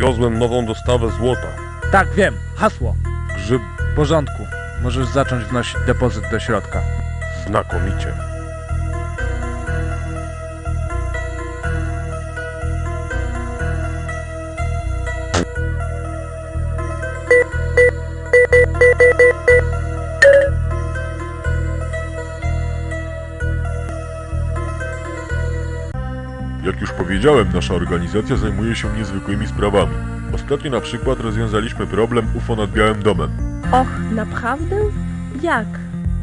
Przywiozłem nową dostawę złota. Tak, wiem. Hasło. Grzyb W porządku. Możesz zacząć wnosić depozyt do środka. znakomicie. Powiedziałem, nasza organizacja zajmuje się niezwykłymi sprawami. Ostatnio na przykład rozwiązaliśmy problem UFO nad Białym Domem. Och, naprawdę? Jak?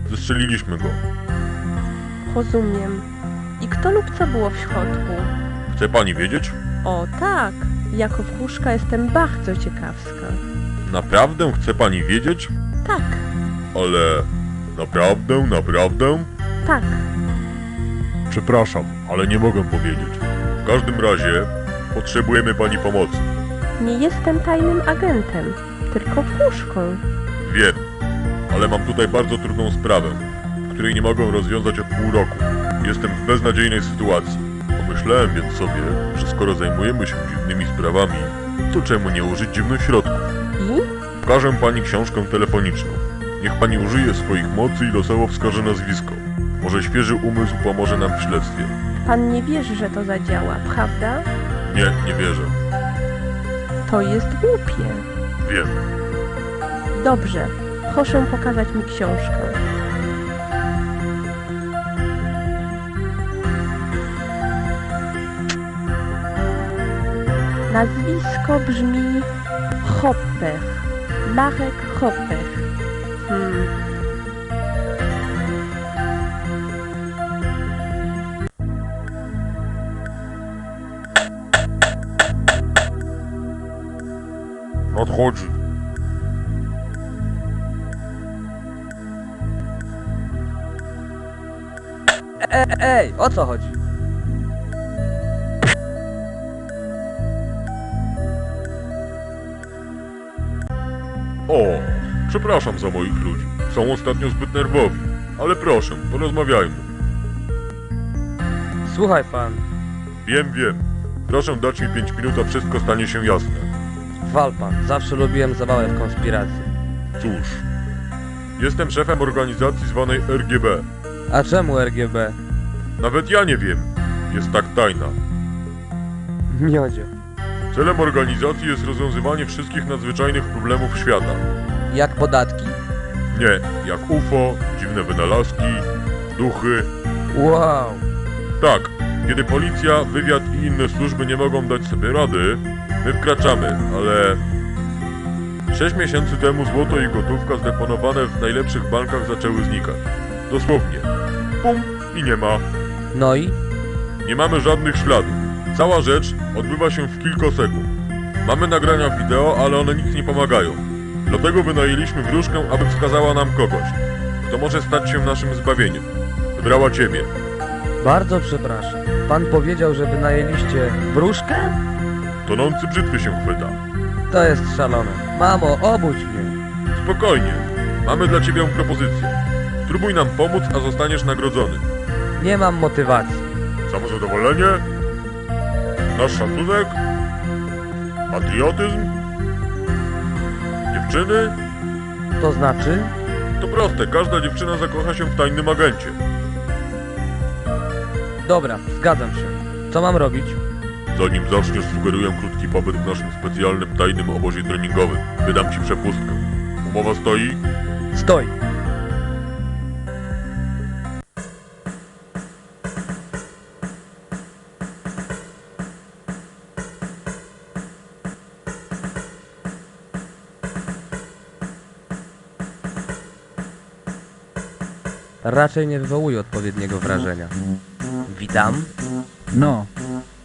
Zestrzeliliśmy go. Rozumiem. I kto lub co było w środku? Chce pani wiedzieć? O tak, jako wróżka jestem bardzo ciekawska. Naprawdę chce pani wiedzieć? Tak, Ale... Naprawdę, naprawdę? tak. Przepraszam, ale nie mogę powiedzieć. W każdym razie potrzebujemy pani pomocy. Nie jestem tajnym agentem, tylko wróżką. Wiem, ale mam tutaj bardzo trudną sprawę, której nie mogę rozwiązać od pół roku. Jestem w beznadziejnej sytuacji. Pomyślałem więc sobie, że skoro zajmujemy się dziwnymi sprawami, to czemu nie użyć dziwnych środków? I? Pokażę pani książkę telefoniczną. Niech pani użyje swoich mocy i losowo wskaże nazwisko. Może świeży umysł pomoże nam w śledztwie. Pan nie wierzy, że to zadziała, prawda? Nie, nie wierzę. To jest głupie. Wiem. Dobrze, proszę pokazać mi książkę. Nazwisko brzmi Hopper. Marek Hopper. Nadchodzi. E, ej, o co chodzi? O, przepraszam za moich ludzi. Są ostatnio zbyt nerwowi. Ale proszę, porozmawiajmy. Słuchaj pan, Wiem, wiem. Proszę dać mi 5 minut, a wszystko stanie się jasne. Wal pan, zawsze lubiłem zabawę w konspiracji. Cóż, jestem szefem organizacji zwanej RGB. A czemu RGB? Nawet ja nie wiem. Jest tak tajna. Miodzio. Celem organizacji jest rozwiązywanie wszystkich nadzwyczajnych problemów świata. Jak podatki? Nie, jak UFO, dziwne wynalazki, duchy. Wow. Tak, kiedy policja, wywiad i inne służby nie mogą dać sobie rady, my wkraczamy, ale... Sześć miesięcy temu złoto i gotówka zdeponowane w najlepszych bankach zaczęły znikać. Dosłownie. Pum i nie ma. No i? Nie mamy żadnych śladów. Cała rzecz odbywa się w kilka sekund. Mamy nagrania wideo, ale one nic nie pomagają. Dlatego wynajęliśmy wróżkę, aby wskazała nam kogoś, kto może stać się naszym zbawieniem. Wybrała ciebie. Bardzo przepraszam. Pan powiedział, że wynajęliście wróżkę? Tonący brzytwy się chwyta. To jest szalone. Mamo, obudź mnie. Spokojnie. Mamy dla ciebie propozycję. Spróbuj nam pomóc, a zostaniesz nagrodzony. Nie mam motywacji. Samozadowolenie? Nasz szacunek? Patriotyzm? Dziewczyny? To znaczy? To proste, każda dziewczyna zakocha się w tajnym agencie. Dobra, zgadzam się. Co mam robić? Zanim zaczniesz, sugeruję krótki pobyt w naszym specjalnym tajnym obozie treningowym. Wydam ci przepustkę. Umowa stoi? Stoi. Raczej nie wywołuje odpowiedniego wrażenia. Witam. No,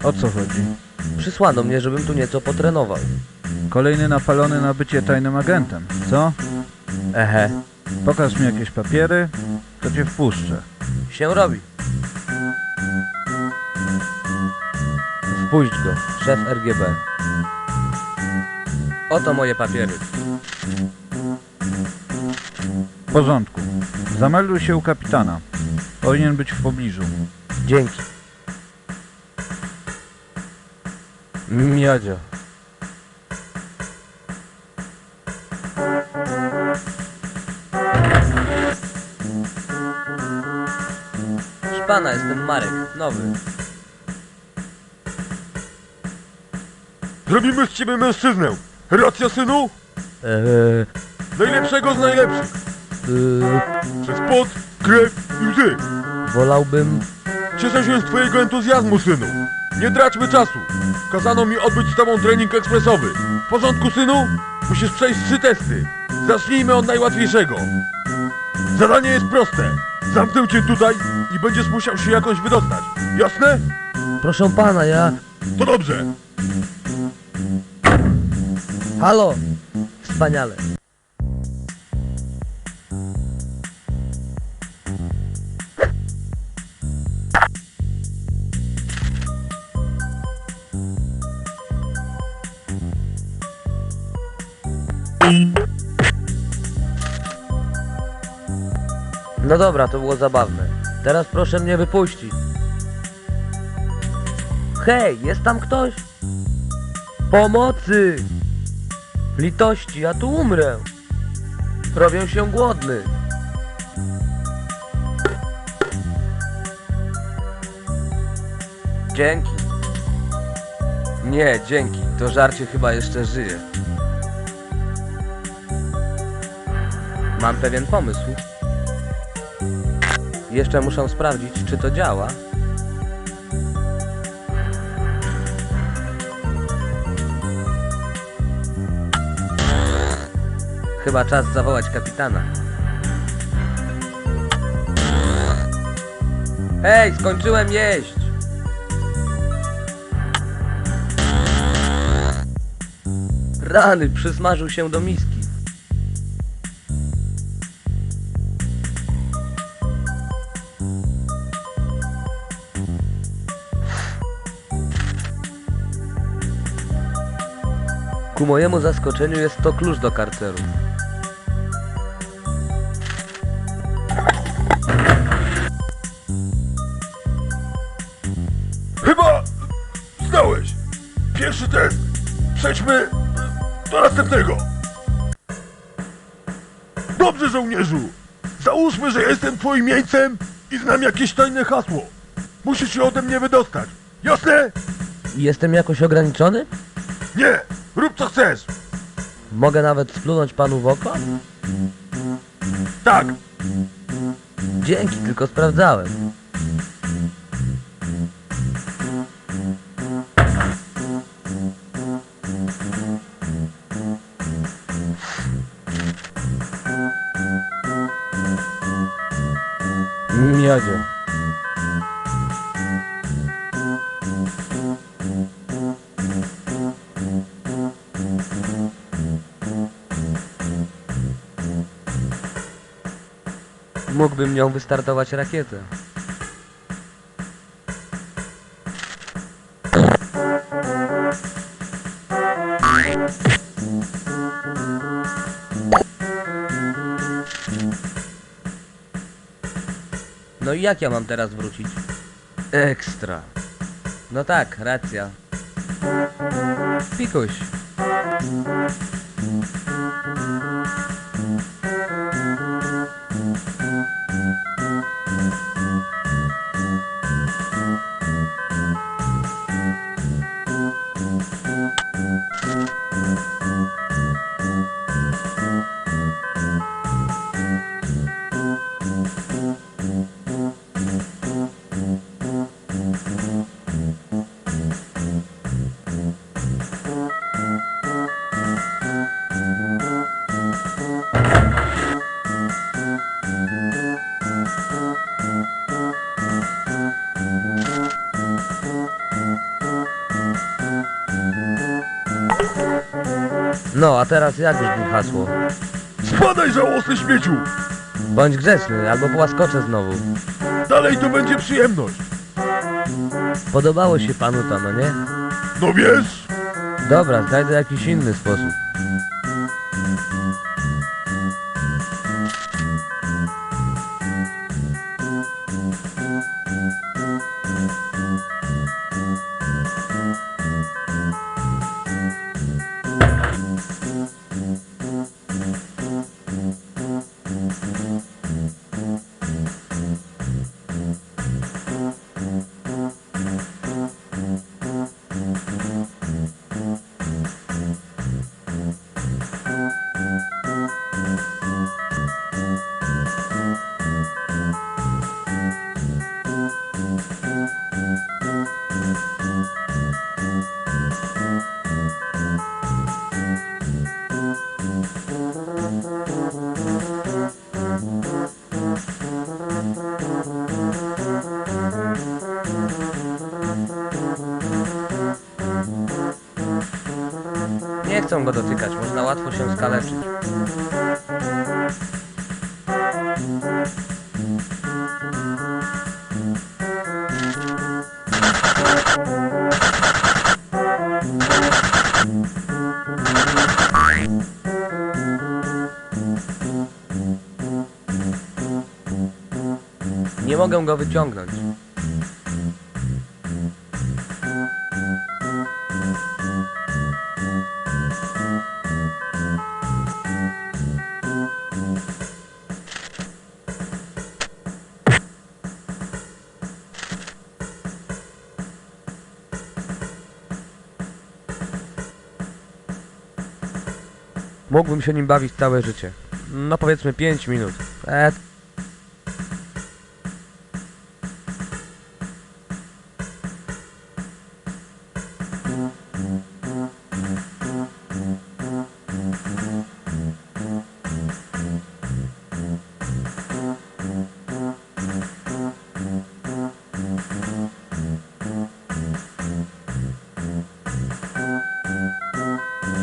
o co chodzi? Przysłano mnie, żebym tu nieco potrenował. Kolejny napalony na bycie tajnym agentem, co? Ehe, Pokaż mi jakieś papiery, to cię wpuszczę. się robi. Wpuść go, szef RGB. Oto moje papiery. W porządku. Zamelduj się u kapitana. Powinien być w pobliżu. Dzięki. Miadzia. Pana, jestem Marek, nowy. Zrobimy z ciebie mężczyznę. Racja, synu? Eee, Najlepszego z najlepszych. y, Przez pot, krew i łzy. wolałbym Cieszę się z twojego entuzjazmu, synu. Nie traćmy czasu. Kazano mi odbyć z tobą trening ekspresowy. W porządku, synu? Musisz przejść trzy testy. Zacznijmy od najłatwiejszego. Zadanie jest proste. Zamknę cię tutaj i będziesz musiał się jakoś wydostać. Jasne? Proszę pana, ja... To dobrze. Halo! Wspaniale. No dobra, to było zabawne. Teraz proszę mnie wypuścić. Hej, jest tam ktoś? Pomocy! Litości, ja tu umrę. Robię się głodny. Dzięki. Nie, dzięki. To żarcie chyba jeszcze żyje. Mam pewien pomysł. Jeszcze muszę sprawdzić, czy to działa. Chyba czas zawołać kapitana. Hej, skończyłem jeść! Rany, przysmażył się do miski. Ku mojemu zaskoczeniu jest to klucz do karceru. Chyba zdałeś. Pierwszy test. Przejdźmy do następnego. Dobrze, żołnierzu. Załóżmy, że jestem twoim jeńcem i znam jakieś tajne hasło. Musisz się ode mnie wydostać. Jasne? Jestem jakoś ograniczony? Nie. Rób co chcesz. Mogę nawet splunąć panu w oko? Tak. Dzięki, tylko sprawdzałem. Miodzie. Mógłbym nią wystartować rakietę. No i jak ja mam teraz wrócić? Ekstra. No tak, racja. Pikuś. A teraz jak brzmi hasło? Spadaj, żałosny śmieciu. Bądź grzeczny, albo płaskoczę znowu. Dalej to będzie przyjemność. Podobało się panu to, no nie? No wiesz? Dobra, znajdę jakiś inny sposób. Go dotykać, można łatwo się skaleczyć. Nie mogę go wyciągnąć. Mógłbym się nim bawić całe życie. No powiedzmy 5 minut. E,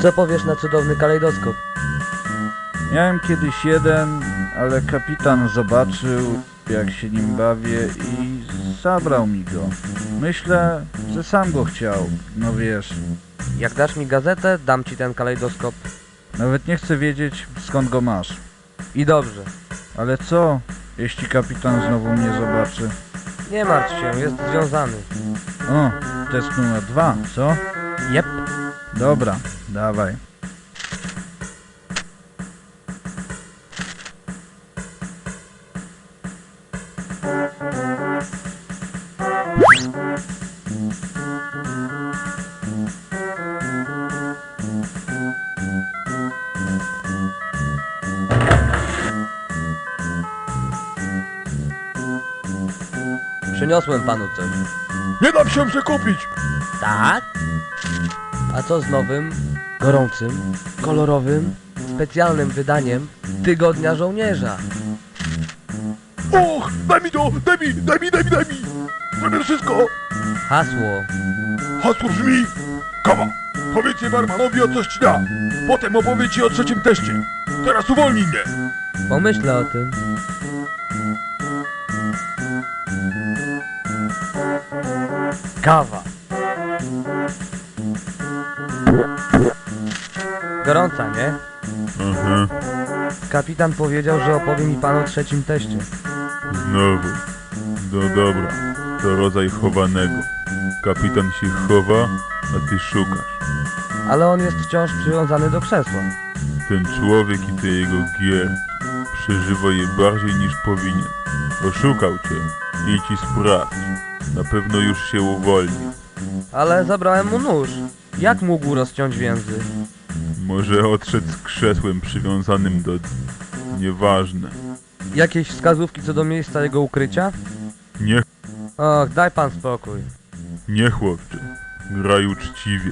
co powiesz na cudowny kalejdoskop? Miałem kiedyś jeden, ale kapitan zobaczył, jak się nim bawię i zabrał mi go. Myślę, że sam go chciał, no wiesz. Jak dasz mi gazetę, dam ci ten kalejdoskop. Nawet nie chcę wiedzieć, skąd go masz. I dobrze. Ale co, jeśli kapitan znowu mnie zobaczy? Nie martw się, jest związany. O, test numer dwa, co? Jep. Dobra, dawaj. Przyniosłem panu coś. Nie dam się przekupić! Tak? A co z nowym, gorącym, kolorowym, specjalnym wydaniem Tygodnia Żołnierza? Och, daj mi to! Daj mi, daj mi, daj mi, daj mi! Zrobię wszystko! Hasło. Hasło brzmi... Kawa! Powiedzcie barmanowi o coś ci da! Potem opowie ci o trzecim teście! Teraz uwolnij mnie! Pomyślę o tym. Kawa. Gorąca, nie? Aha, Kapitan powiedział, że opowie mi pan o trzecim teście. znowu. No dobra, to rodzaj chowanego. Kapitan się chowa, a ty szukasz. Ale on jest wciąż przywiązany do krzesła. Ten człowiek i te jego gier przeżywa je bardziej niż powinien. Oszukał cię. Idź i sprawdź. Na pewno już się uwolni. Ale zabrałem mu nóż. Jak mógł rozciąć więzy? Może odszedł z krzesłem przywiązanym do... Nieważne. Jakieś wskazówki co do miejsca jego ukrycia? Nie, Och, daj pan spokój. nie chłopcze. Graj uczciwie.